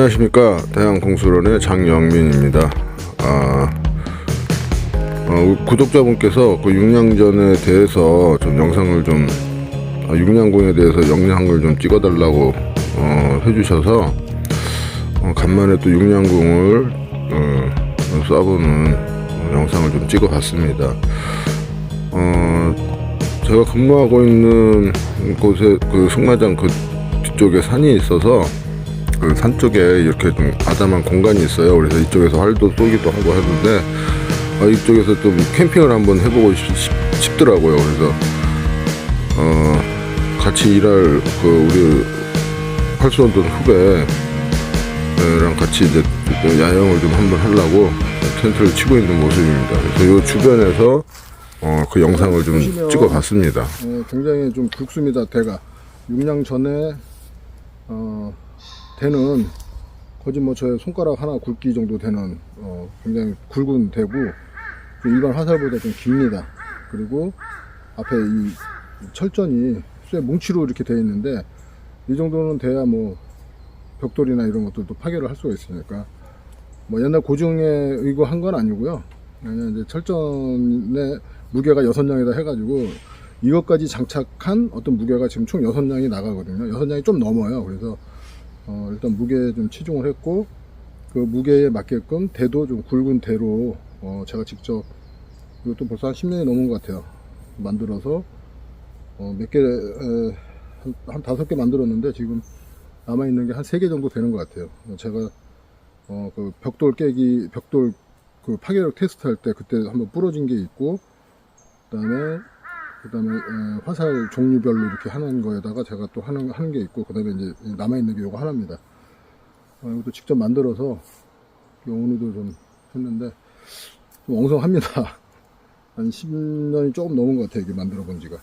어, 안녕하십니까 대한공수론의 장영민입니다. 아, 어, 구독자분께서 그 육량전에 대해서 좀 영상을 좀 아, 육량공에 대해서 영상을 좀 찍어달라고 어, 해주셔서 어, 간만에 또 육량공을 어, 쏴보는 영상을 좀 찍어봤습니다. 어, 제가 근무하고 있는 곳에 그 승마장 그 뒤쪽에 산이 있어서 그 산 쪽에 이렇게 좀 아담한 공간이 있어요. 그래서 이쪽에서 활도 쏘기도 하고 하는데 어, 이쪽에서 좀 캠핑을 한번 해보고 싶, 싶- 싶더라고요. 그래서 어, 같이 일할 그 우리 활수원들 후배랑 같이 이제 좀 야영을 좀 한번 하려고 텐트를 치고 있는 모습입니다. 그래서 이 주변에서 어, 그 영상을 좀 찍어봤습니다. 어, 굉장히 좀 굵습니다 대가 6년 전에 어, 대는 거짓 뭐 저의 손가락 하나 굵기 정도 되는 어, 굉장히 굵은 대고 그 일반 화살보다 좀 깁니다 그리고 앞에 이 철전이 쇠 뭉치로 이렇게 되어 있는데 이 정도는 돼야 뭐 벽돌이나 이런 것들도 파괴를 할 수가 있으니까 뭐 옛날 고증에 의거한 건 아니고요 그냥 이제 철전의 무게가 여섯 량이다 해가지고 이것까지 장착한 어떤 무게가 지금 총 여섯 량이 나가거든요. 여섯 량이 좀 넘어요. 그래서 어, 일단 무게에 좀 치중을 했고 그 무게에 맞게끔 대도 좀 굵은 대로 어, 제가 직접 이것도 벌써 한 10년이 넘은 것 같아요. 만들어서 어, 몇 개, 에, 한, 한 다섯 개 만들었는데 지금 남아있는 게 한 세 개 정도 되는 것 같아요. 제가 어, 그 벽돌 깨기, 벽돌 그 파괴력 테스트 할 때 그때 한번 부러진 게 있고 그 다음에 그 다음에 에, 화살 종류별로 이렇게 하는 거에다가 제가 또 하는 하는 게 있고 그 다음에 이제 남아 있는 게 요거 하나입니다. 어, 이것도 직접 만들어서 오늘도 좀 했는데 좀 엉성합니다. 한 10년이 조금 넘은 것 같아요. 이게 만들어 본 지가.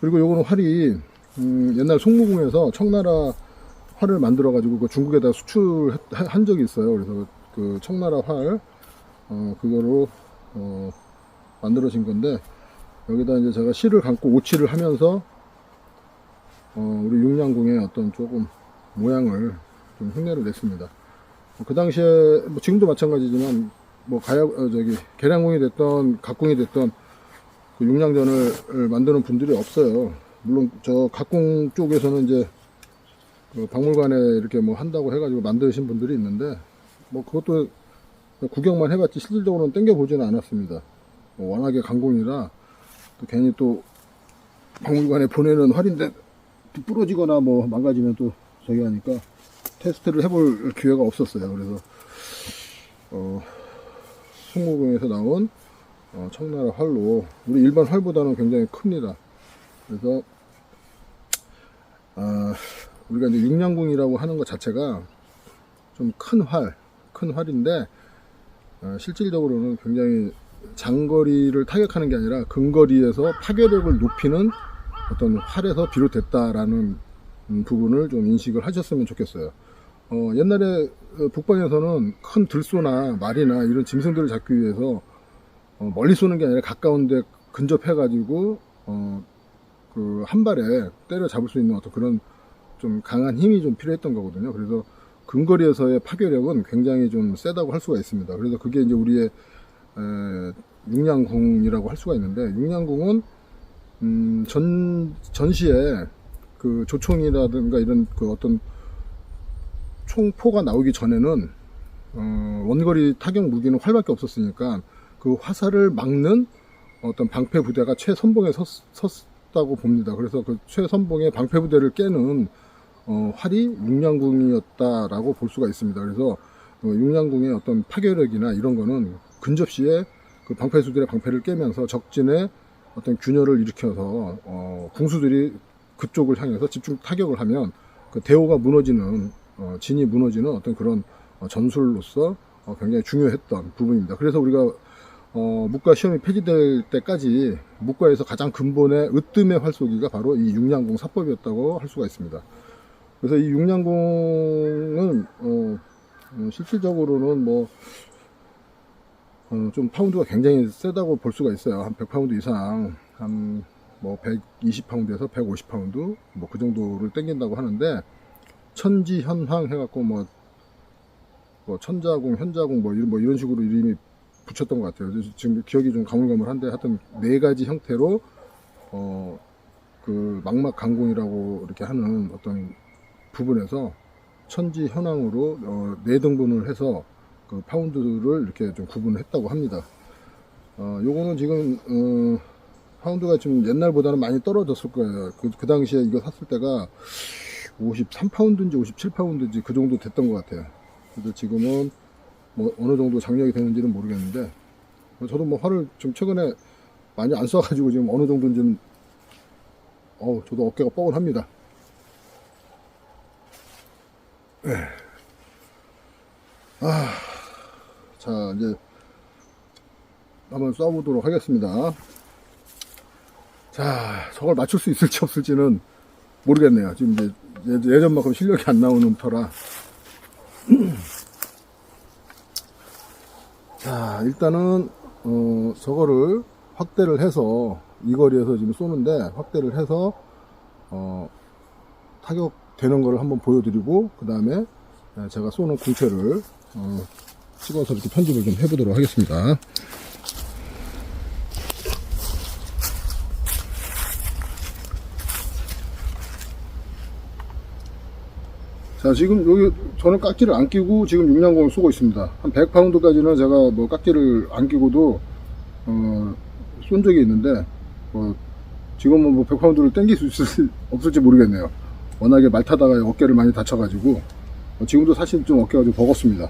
그리고 요거는 활이 음, 옛날 송무궁에서 청나라 활을 만들어 가지고 그 중국에다 수출한 적이 있어요. 그래서 그 청나라 활 어, 그거로 어, 만들어진 건데 여기다 이제 제가 실을 감고 오칠을 하면서 어, 우리 육량궁의 어떤 조금 모양을 좀 흉내를 냈습니다. 어, 그 당시에 뭐 지금도 마찬가지지만 뭐 가야 어, 저기 계량궁이 됐던 각궁이 됐던 그 육량전을 만드는 분들이 없어요. 물론 저 각궁 쪽에서는 이제 그 박물관에 이렇게 뭐 한다고 해가지고 만드신 분들이 있는데 뭐 그것도 구경만 해봤지 실질적으로는 땡겨보지는 않았습니다. 뭐 워낙에 강공이라 또 괜히 또 박물관에 보내는 활인데 또 부러지거나 뭐 망가지면 또 저기 하니까 테스트를 해볼 기회가 없었어요. 그래서 어, 승무궁에서 나온 어, 청나라 활로 우리 일반 활보다는 굉장히 큽니다. 그래서 아, 우리가 이제 육량궁이라고 하는 것 자체가 좀 큰 활, 큰 활인데 어, 실질적으로는 굉장히 장거리를 타격하는 게 아니라 근거리에서 파괴력을 높이는 어떤 활에서 비롯됐다라는 음, 부분을 좀 인식을 하셨으면 좋겠어요. 어, 옛날에 어, 북방에서는 큰 들소나 말이나 이런 짐승들을 잡기 위해서 어, 멀리 쏘는 게 아니라 가까운데 근접해가지고 어, 그 한 발에 때려 잡을 수 있는 어떤 그런 좀 강한 힘이 좀 필요했던 거거든요. 그래서 근거리에서의 파괴력은 굉장히 좀 세다고 할 수가 있습니다. 그래서 그게 이제 우리의 에, 육량궁이라고 할 수가 있는데 육량궁은 음, 전 전시에 그 조총이라든가 이런 그 어떤 총포가 나오기 전에는 어, 원거리 타격 무기는 활밖에 없었으니까 그 화살을 막는 어떤 방패 부대가 최선봉에 섰, 섰다고 봅니다. 그래서 그 최선봉의 방패 부대를 깨는 어, 활이 육량궁이었다라고 볼 수가 있습니다. 그래서 어, 육량궁의 어떤 파괴력이나 이런 거는 근접시에 그 방패수들의 방패를 깨면서 적진의 어떤 균열을 일으켜서 어, 궁수들이 그쪽을 향해서 집중 타격을 하면 그 대오가 무너지는 어, 진이 무너지는 어떤 그런 어, 전술로서 어, 굉장히 중요했던 부분입니다. 그래서 우리가 어, 무과 시험이 폐지될 때까지 무과에서 가장 근본의 으뜸의 활쏘기가 바로 이 육량궁 사법이었다고 할 수가 있습니다. 그래서 이 육량궁은 어, 어, 실질적으로는 뭐 어, 좀 파운드가 굉장히 세다고 볼 수가 있어요. 한 100파운드 이상, 한 뭐 120파운드에서 150파운드, 뭐 그 정도를 땡긴다고 하는데, 천지 현황 해갖고 뭐 뭐 천자궁, 현자궁 뭐 이런 뭐 이런 식으로 이름이 붙였던 것 같아요. 지금 기억이 좀 가물가물한데 하여튼 네 가지 형태로 어그 망막 강궁이라고 이렇게 하는 어떤 부분에서 천지 현황으로 어, 네 등분을 해서 그 파운드를 이렇게 좀 구분을 했다고 합니다. 어, 요거는 지금 어, 파운드가 좀 옛날보다는 많이 떨어졌을 거예요. 그, 그 당시에 이거 샀을 때가 53파운드인지 57파운드인지 그 정도 됐던 것 같아요. 그래서 지금은 뭐 어느 정도 장력이 되는지는 모르겠는데 저도 뭐 활을 좀 최근에 많이 안 써가지고 지금 어느 정도인지는 어우 저도 어깨가 뻐근합니다. 네. 아, 자 이제 한번 쏴보도록 하겠습니다. 자, 저걸 맞출 수 있을지 없을지는 모르겠네요. 지금 이제 예- 예전만큼 실력이 안 나오는 터라. 자, 일단은, 어, 저거를 확대를 해서, 이 거리에서 지금 쏘는데, 확대를 해서, 어, 타격되는 거를 한번 보여드리고, 그 다음에 제가 쏘는 궁체를, 어, 찍어서 이렇게 편집을 좀 해보도록 하겠습니다. 자, 지금 여기 저는 깍지를 안 끼고 지금 육량공을 쏘고 있습니다. 한 100파운드까지는 제가 뭐 깍지를 안 끼고도 어, 쏜 적이 있는데 뭐 지금은 뭐 100파운드를 땡길 수 있을지 없을지 모르겠네요. 워낙에 말 타다가 어깨를 많이 다쳐가지고 어, 지금도 사실 좀 어깨가 좀 버겁습니다.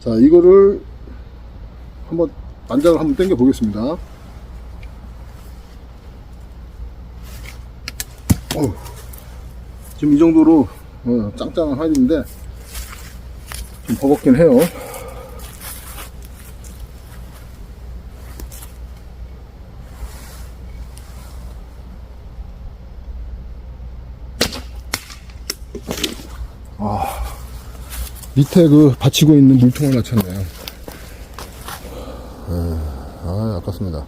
자, 이거를 한번 난장을 한번 당겨 보겠습니다. 어우, 지금 이 정도로 어, 짱짱한 활인데 좀 버겁긴 해요. 밑에 그 받치고 있는 물통을 맞췄네요. 에, 아, 아깝습니다.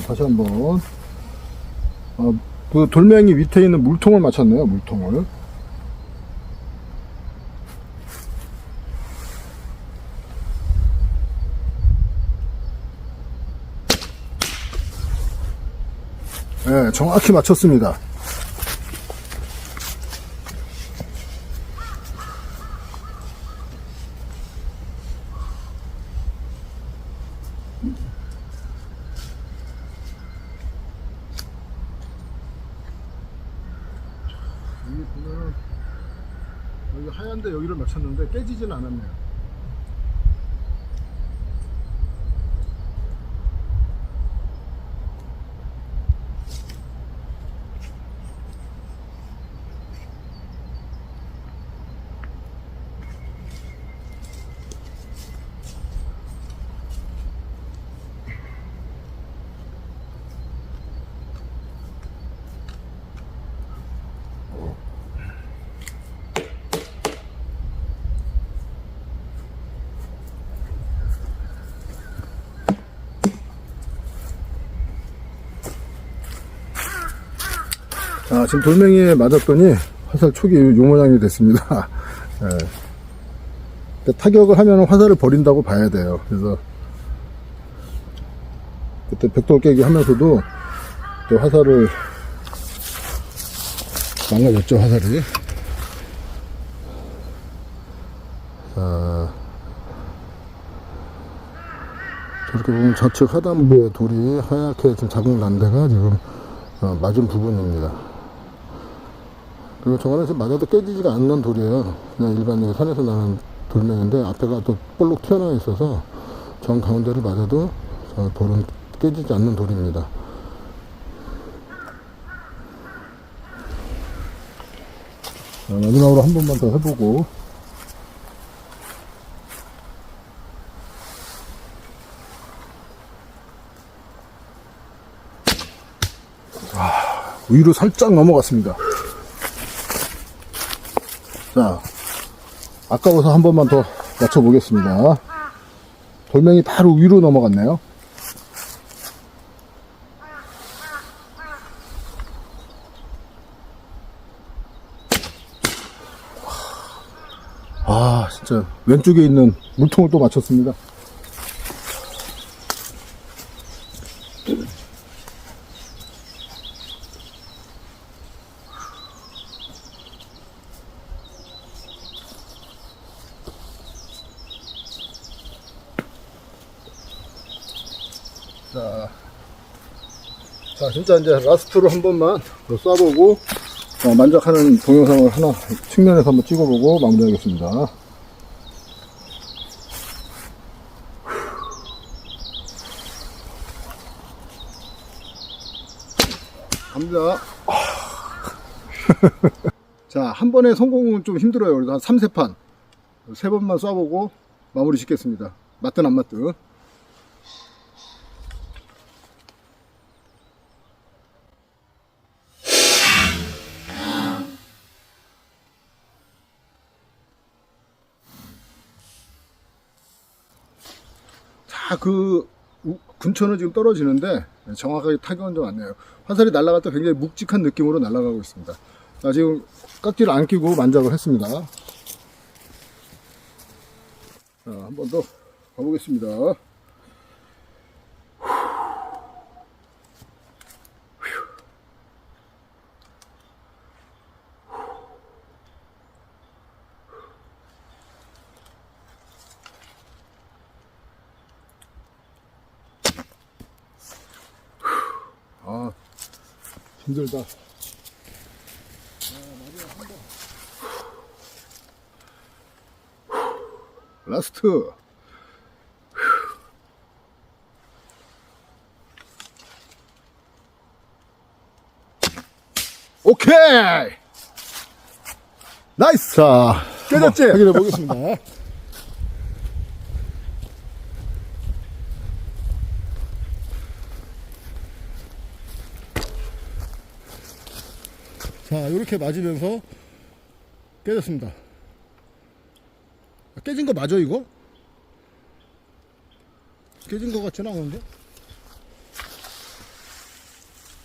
다시 한 번. 어, 그 돌멩이 밑에 있는 물통을 맞췄네요, 물통을. 네, 정확히 맞췄습니다. 여기 보면은 여기 하얀데 여기를 맞췄는데 깨지진 않았네 요. 자, 지금 돌멩이에 맞았더니 화살 촉이 요 모양이 됐습니다. 예. 근데 타격을 하면 화살을 버린다고 봐야 돼요. 그래서 그때 벽돌 깨기 하면서도 또 화살을 망가졌죠, 화살이. 자, 저렇게 보면 좌측 하단부에 돌이 하얗게 지금 자국 난 데가 지금 어, 맞은 부분입니다. 그리고 저거는 맞아도 깨지지가 않는 돌이에요. 그냥 일반 산에서 나는 돌멩인데 앞에가 또 볼록 튀어나와 있어서 정 가운데를 맞아도 저 돌은 깨지지 않는 돌입니다. 자, 마지막으로 한 번만 더 해보고 아, 위로 살짝 넘어갔습니다. 자, 아까워서 한 번만 더 맞춰보겠습니다. 돌멩이 바로 위로 넘어갔네요. 아, 진짜 왼쪽에 있는 물통을 또 맞췄습니다. 자, 자 진짜 이제 라스트로 한 번만 더 쏴보고 어, 만족하는 동영상을 하나 측면에서 한번 찍어보고 마무리하겠습니다. 갑니다. 자, 한 번에 성공은 좀 힘들어요. 그래서 한 3 세판. 세 번만 쏴보고 마무리 짓겠습니다. 맞든 안 맞든. 그 우- 근처는 지금 떨어지는데 정확하게 타격은 좀 안 나요. 화살이 날아갈 때 굉장히 묵직한 느낌으로 날아가고 있습니다. 자, 지금 깍지를 안 끼고 만작을 했습니다. 자, 한 번 더 가보겠습니다. 아, 힘들다. 라스트. 오케이! 나이스! 자, 깨졌지? 확인해 보겠습니다. 자, 이렇게 맞으면서 깨졌습니다. 깨진 거 맞아, 이거? 깨진 거 같지는 않은데?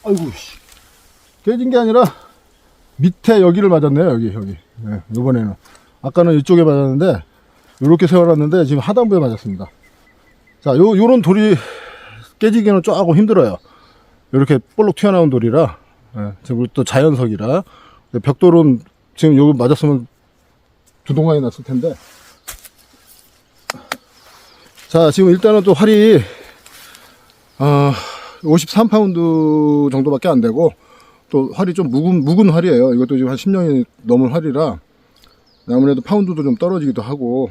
아이고, 씨. 깨진 게 아니라 밑에 여기를 맞았네요, 여기, 여기. 네, 이번에는. 아까는 이쪽에 맞았는데, 이렇게 세워놨는데, 지금 하단부에 맞았습니다. 자, 요, 요런 돌이 깨지기는 조금 힘들어요. 이렇게 볼록 튀어나온 돌이라, 예, 지금 또 자연석이라, 벽돌은 지금 요거 맞았으면 두 동강이 났을 텐데, 자, 지금 일단은 또 활이, 어, 53파운드 정도밖에 안 되고, 또 활이 좀 묵은, 묵은 활이에요. 이것도 지금 한 10년이 넘은 활이라, 아무래도 파운드도 좀 떨어지기도 하고,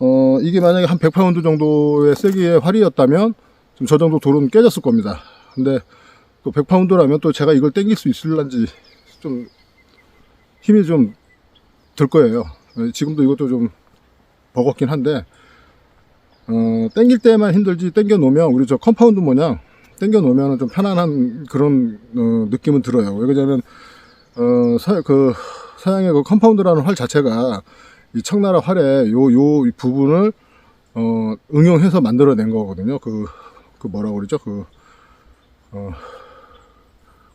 어, 이게 만약에 한 100파운드 정도의 세기의 활이었다면, 지금 저 정도 돌은 깨졌을 겁니다. 근데, 또 100파운드라면 또 제가 이걸 땡길 수 있을런지, 좀, 힘이 좀 들 거예요. 지금도 이것도 좀 버겁긴 한데, 어, 땡길 때만 힘들지 땡겨 놓으면 우리 저 컴파운드 모양 땡겨 놓으면 좀 편안한 그런 어, 느낌은 들어요. 왜 그러냐면 어, 서, 그 서양의 그 컴파운드라는 활 자체가 이 청나라 활의 요 요 부분을 어, 응용해서 만들어낸 거거든요. 그, 그 뭐라고 그러죠? 그, 어,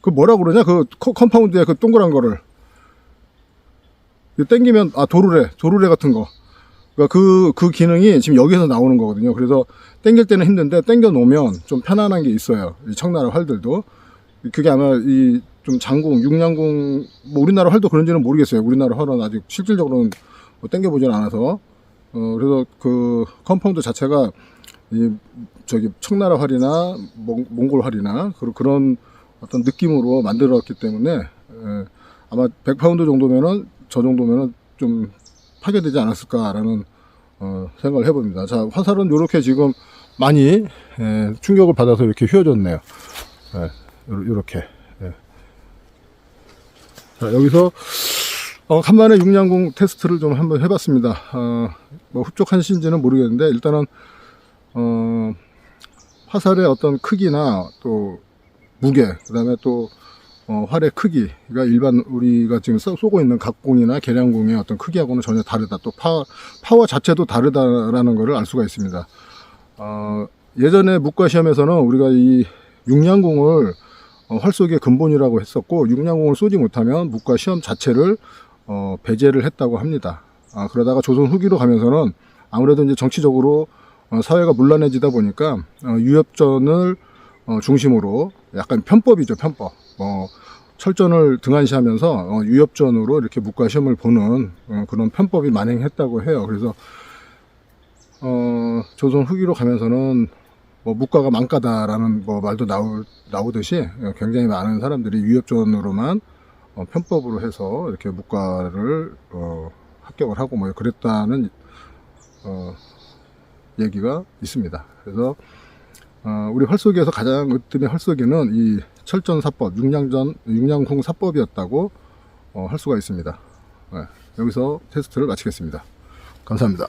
그 뭐라고 그러냐? 그 컴- 컴파운드의 그 동그란 거를. 땡기면, 아, 도르래. 도르래 같은 거. 그러니까 그, 그 기능이 지금 여기서 나오는 거거든요. 그래서 땡길 때는 힘든데 땡겨 놓으면 좀 편안한 게 있어요. 이 청나라 활들도. 그게 아마 이 좀 장궁, 육량궁, 뭐 우리나라 활도 그런지는 모르겠어요. 우리나라 활은 아직 실질적으로는 뭐 땡겨 보진 않아서. 어, 그래서 그 컴파운드 자체가 이 저기 청나라 활이나 몽, 몽골 활이나 그런 어떤 느낌으로 만들었기 때문에 예, 아마 100파운드 정도면은 저 정도면은 좀 파괴되지 않았을까라는 어, 생각을 해봅니다. 자, 화살은 이렇게 지금 많이 예, 충격을 받아서 이렇게 휘어졌네요. 예, 이렇게. 예. 자, 여기서 어, 간만에 육량공 테스트를 좀 한번 해봤습니다. 어, 뭐 흡족하신지는 모르겠는데 일단은 어, 화살의 어떤 크기나 또 무게, 그 다음에 또 어, 활의 크기가 일반 우리가 지금 쏘- 쏘고 있는 각공이나 계량공의 어떤 크기하고는 전혀 다르다. 또 파, 파워 자체도 다르다라는 것을 알 수가 있습니다. 어, 예전에 무과 시험에서는 우리가 이 육량공을 어, 활쏘기의 근본이라고 했었고 육량공을 쏘지 못하면 무과 시험 자체를 어, 배제를 했다고 합니다. 아, 그러다가 조선 후기로 가면서는 아무래도 이제 정치적으로 어, 사회가 문란해지다 보니까 어, 유협전을 어, 중심으로 약간 편법이죠 편법. 어, 철전을 등한시하면서 어, 유협전으로 이렇게 무과 시험을 보는 어, 그런 편법이 만행했다고 해요. 그래서 어, 조선 후기로 가면서는 뭐 무과가 망가다라는 뭐 말도 나오, 나오듯이 어, 굉장히 많은 사람들이 유협전으로만 어, 편법으로 해서 이렇게 무과를 어, 합격을 하고 뭐 그랬다는 어, 얘기가 있습니다. 그래서 어, 우리 활쏘기에서 가장 으뜸의 활쏘기는 이 철전 사법, 육량전, 육량공 사법이었다고 어, 할 수가 있습니다. 네, 여기서 테스트를 마치겠습니다. 감사합니다.